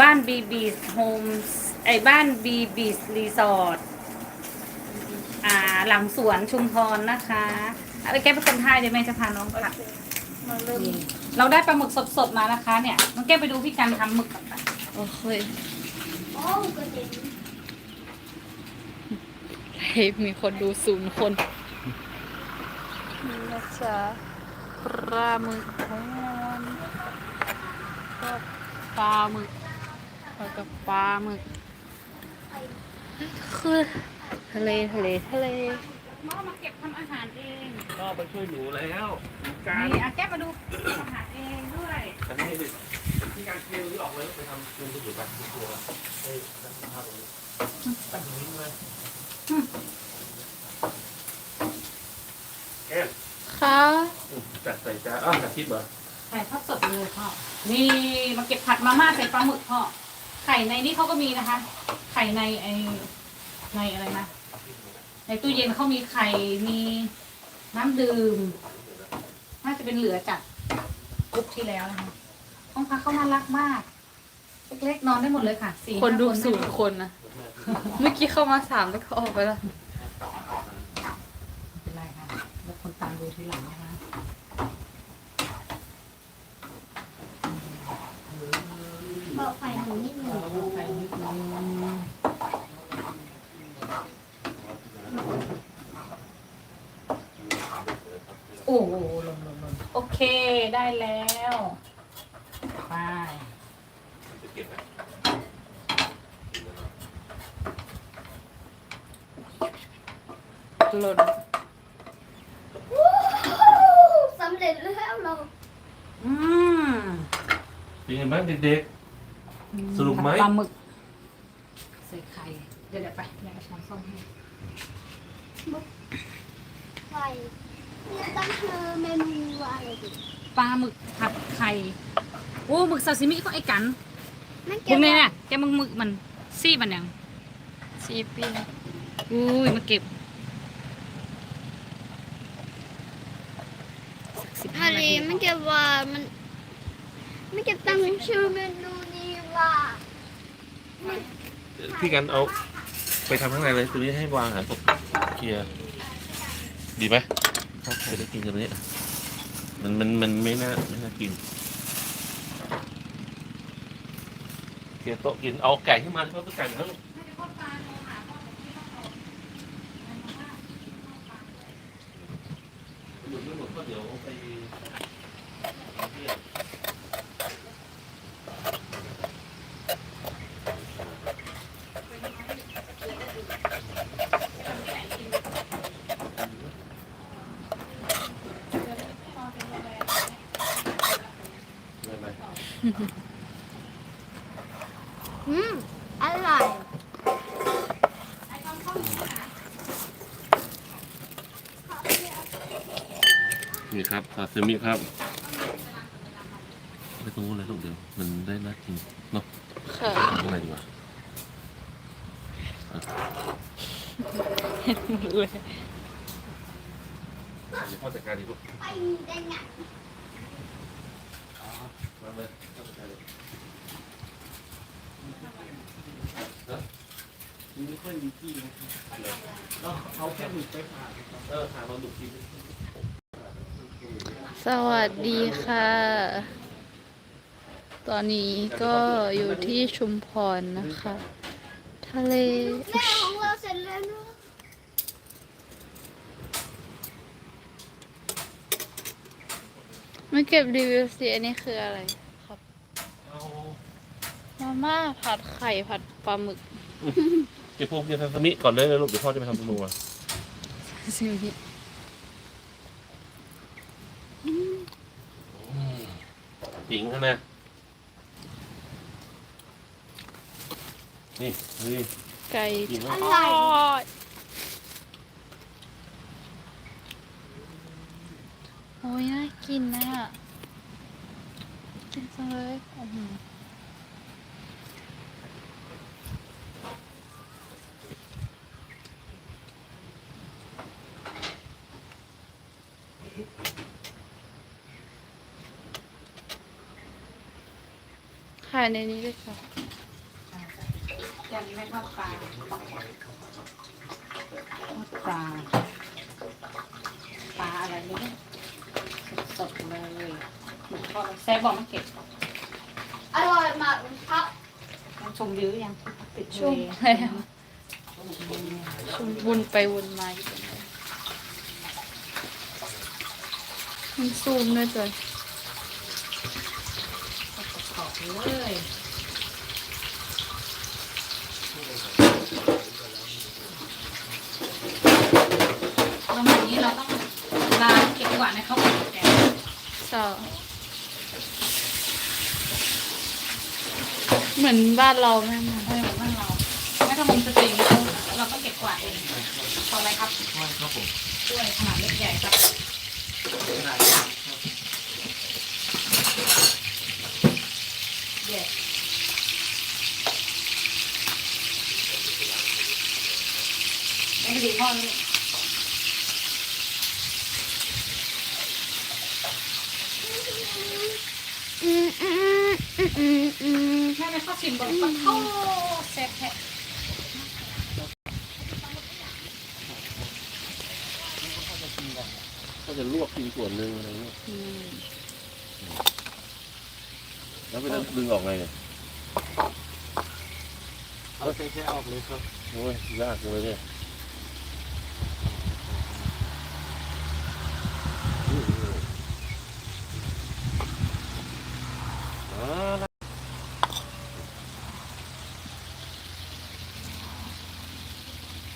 บ้านบีบีโฮมไอ้บ้านบีบีรีสอร์ทอ่าหลังสวนชุมพรนะคะอะไรแกเป็นคนไทยเดี๋ยวแม่จะพาน้องผัดมาเริ่มนี่เราได้ปลาหมึกสดๆมานะคะ เนี่ยน้องแก้วไปดูพี่กันทำหมึกก่อนไปโอเคโอ้กระเด็นเฮ้ยมีคนดูศูนย์คนนี่นะจ๊ะปลาหมึกของมันก็ปลาหมึก แล้วก็ปลาหมึกคือทะเลทะเลทะเลหมอมาเก็บทำอาหารเองก็ไปช่วยหนูแล้วการนี่อาแก้วมาดูทำอาหารเองด้วยอันนี้ที่การเคลียร์นี้ออกเลยไปทำเงินตัวอยู่แบบตัวให้นักภาพตรงนี้ตั้งตรงนี้เลยแก้มค่ะจัดใส่จานอ้าวจัดทิพย์เหรอไข่ทอดสดเลยพ่อนี่มาเก็บผัดมาม่าใส่ปลาหมึกพ่อ ไข่ในนี่เขาก็มีนะคะ ไข่ในไอในอะไรนะ ในตู้เย็นเขามีไข่ มีน้ำดื่ม น่าจะเป็นเหลือจากกรุ๊ปที่แล้วนะคะห้องพักเขาน่ารักมาก เล็กๆนอนได้หมดเลยค่ะสี่คนดูห้าศูนย์คนนะ เมื่อกี้เข้ามาสามแล้วก็ออกไปแล้ว ไม่เป็นไรค่ะแล้วคนตามดูทีหลังนะคะบอกไฟหนูนิดหนึ่ง ไข่นิดนึง โอ้โหลงลงลงโอเคได้แล้วไปจะเก็บไหมหล่นวู้สำเร็จแล้วเราอืมเป็นไงบ้างเด็กสรุปไหมปลาหมึกใส่ไข่ เดี๋ยวเดี๋ยวไปแม่เอาช้อนส้อมให้ไฟ เนี่ยตั้งชื่อเมนูว่าอะไรดีปลาหมึกผัดไข่โอ้หมึกซาซิมิของไอ้กันนั่นพเก็วบกนี้เนี่ยแกมึงหมึกมันซี่มันยังซีปีนอุ้ยมาเก็บสักสิบห้าฮานารีทีไม่เก็บว่ามันไม่เก็บตั้งชื่อเมนูนี้ว่าๆพี่กันเอาไปทำข้างในเลยตัวนี้ให้วางอาหารผมเคลียร์ดีไหม ใครได้กินกันนี้มันมันมันไม่น่าไม่น่ากินเกียวโต๊ะกินเอาไก่ที่มาเขาต้องไก่ทั้ง หยุดไม่หมดก็เดี๋ยวไปเที่ยว ไม่ไม่ อืมอร่อยนี่ครับซาซิมิครับไปตรงนู้นเลยลูกเดี๋ยวมันได้น่ากินเนาะค่ะข้างในดีกว่าเห็นหมดเลยเดี๋ยวพ่อจัดการดีลูก ไปได้ไงมา เลยพ่อจัดการเลยไม่ค่อยมีที่นะครับเอาแค่หมึกไปผ่าเออผ่ามาหมึกทีสวัสดีค่ะ ตอนนี้ก็อยู่ที่ชุมพรนะคะ ทะเลแม่ของเราเสร็จแล้วนะไม่เก็บรีวิวสิอันนี้คืออะไร มาม่าผัดไข่ผัดปลาหมึกเก็บพวกเดียวซาซิมิก่อนเลยนะลูกเดี๋ยวพ่อจะไปทำเมนูอะสิ่งนี้ปิงข้างในนี่นี่ไก่กินทแล้อวดโอ้ยน่ากินนะกินจังเลยอื้อหือ ถ่ายในนี้ด้วยค่ะยังไม่ทอดปลาทอดปลาปลาอะไรนี่สดๆเลยหมึกทอดแซ่บบอกมาเก็บอร่อยมากครับมันชมยื้อยังติดชเลมยชมวนไปวนมาอยู่ตรงนั้นมันซูมด้วยจ้ะขอบ เลยประมาณนี้เราต้องล้างเก็บกวาดในข้าวแกงสอเหมือนบ้านเราแม่มาให้เหมือนบ้านเราไม่ทำมุมสตรีเราเราต้องเก็บกวาดเองพออะไรครับครับผมด้วยขนาดเล็กใหญ่ครับเด็ดไม่ได้ดี พ่อลยอืมอืมอืมอืมอืมแม่ไม่เข้าชิมบนปะเข้าเซ็ตแท้ก็จะลวกกินส่วนหนึ่งอะไรเงี้ยแล้วไปนั่งดึงออกไงเนี่ยเอาแค่ออกเลยครับโอ้ยยากเลยเนี่ยอ๋อ ห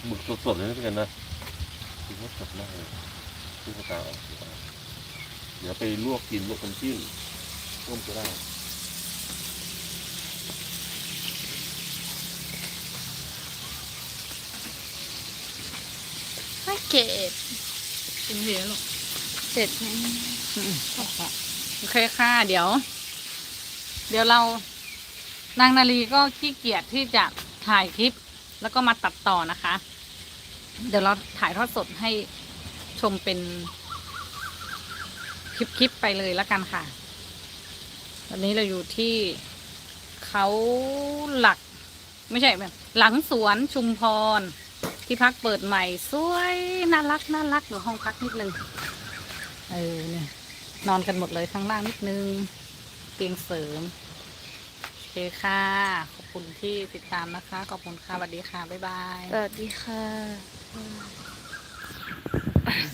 มึกสดๆเลยนะพี่กันนะคือว่าสดมากเลยที่กระตาออกดีกว่าเดี๋ยวไปลวกกินลวกกันจิ้มต้มก็ได้ไม่เก็บชิมเหลือลูกเสร็จไหมโอเคค่ะ เดี๋ยว เดี๋ยวเรานางนาลีก็ขี้เกียจที่จะถ่ายคลิป แล้วก็มาตัดต่อนะคะ เดี๋ยวเราถ่ายทอดสดให้ชมเป็นคลิปคลิปไปเลยแล้วกันค่ะวันนี้เราอยู่ที่เขาหลัก ไม่ใช่แบบหลังสวนชุมพร ที่พักเปิดใหม่สวยน่ารักน่ารักอยู่ห้องพักนิดนึงเออเนี่ยนอนกันหมดเลยข้างล่างนิดนึง ตียงเสริมโอเคค่ะ ขอบคุณที่ติดตามนะคะ ขอบคุณค่ะสวัสดีค่ะ บ๊ายบาย สวัสดีค่ะ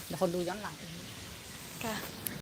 เดี๋ยวคนดูย้อนหลังค่ะ